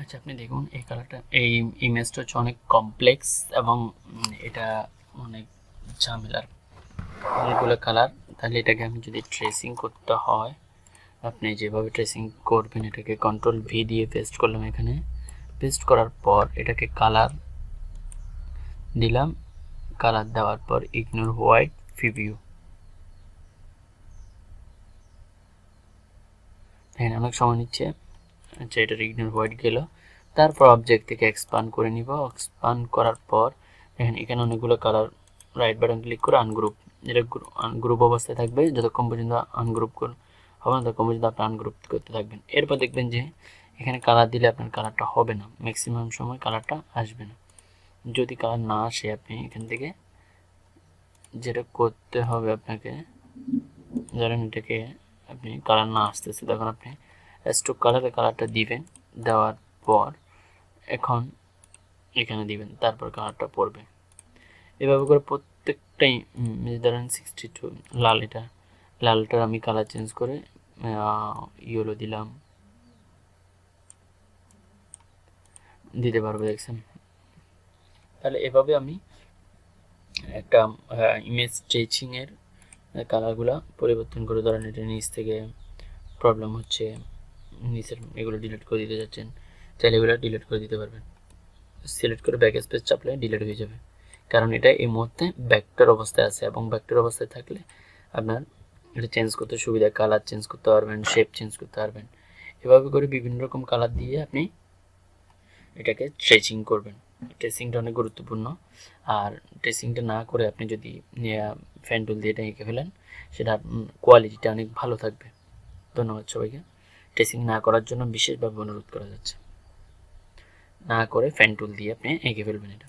আচ্ছা আপনি দেখুন, এই কালারটা এই ইমেজটা হচ্ছে অনেক কমপ্লেক্স এবং এটা অনেক ঝামেলার অনেকগুলো কালার তাহলে এটাকে আমি যদি ট্রেসিং করতে হয়, আপনি যেভাবে ট্রেসিং করবেন, এটাকে কন্ট্রোল ভি দিয়ে পেস্ট করলাম এখানে। পেস্ট করার পর এটাকে কালার দিলাম। কালার দেওয়ার পর ইগনোর হোয়াইট প্রিভিউ দেখেন, অনেক সময় নিচ্ছে। আচ্ছা এটা ইগনোর হোয়াইট গেল। তারপর অবজেক্ট থেকে এক্সপান্ড করে নিব। এক্সপান্ড করার পর, দেখেন, এখানে অনেকগুলো কালার রাইট বাটন ক্লিক করে আনগ্রুপ যেটা গ্রুপ অবস্থায় থাকবে। যতক্ষণ পর্যন্ত আনগ্রুপ কর, হবে না, ততক্ষণ পর্যন্ত আপনি আনগ্রুপ করতে থাকবেন। এরপর দেখবেন যে, এখানে কালার দিলে আপনার কালারটা হবে না। ম্যাক্সিমাম সময় কালারটা আসবে না। যদি কালার না আসে, আপনি এখান থেকে যেটা করতে হবে আপনাকে, ধরেন এটাকে আপনি কালার না আসতেছে, তখন আপনি স্ট্রোক কালারে কালারটা দিবেন, দেওয়ার পর এখন এখানে দিবেন, তারপর কালারটা পড়বে এভাবে করে প্রত্যেকটাই ধরেন সিক্সটি টু লাল এটা। লালটার আমি কালার চেঞ্জ করে ইয়েলো দিলাম। দিতে পারব, দেখছেন? তাহলে এভাবে আমি একটা ইমেজ স্ট্রেচিংয়ের কালারগুলো পরিবর্তন করে, ধরেন এটা নিচ থেকে প্রবলেম হচ্ছে। নিচের এগুলো ডিলিট করে দিতে যাচ্ছেন, চাইলে এগুলো ডিলিট করে দিতে পারবেন। সিলেক্ট করে ব্যাক স্পেস চাপলে ডিলিট হয়ে যাবে। কারণ এটা এই মুহূর্তে ব্যাকটার অবস্থায় আছে এবং ব্যাকটার অবস্থায় থাকলে আপনার এটা চেঞ্জ করতে সুবিধা কালার চেঞ্জ করতে পারবেন শেপ চেঞ্জ করতে পারবেন। এভাবে করে বিভিন্ন রকম কালার দিয়ে আপনি এটাকে স্ট্রেচিং করবেন। ট্রেসিংটা অনেক গুরুত্বপূর্ণ। আর ট্রেসিংটা না করে আপনি যদি ফ্যান টুল দিয়ে এটা এঁকে ফেলেন, সেটা কোয়ালিটিটা অনেক ভালো থাকবে। ধন্যবাদ সবাইকে। ট্রেসিং না করার জন্য বিশেষভাবে অনুরোধ করা যাচ্ছে। না করে ফ্যান টুল দিয়ে আপনি এঁকে ফেলবেন এটা।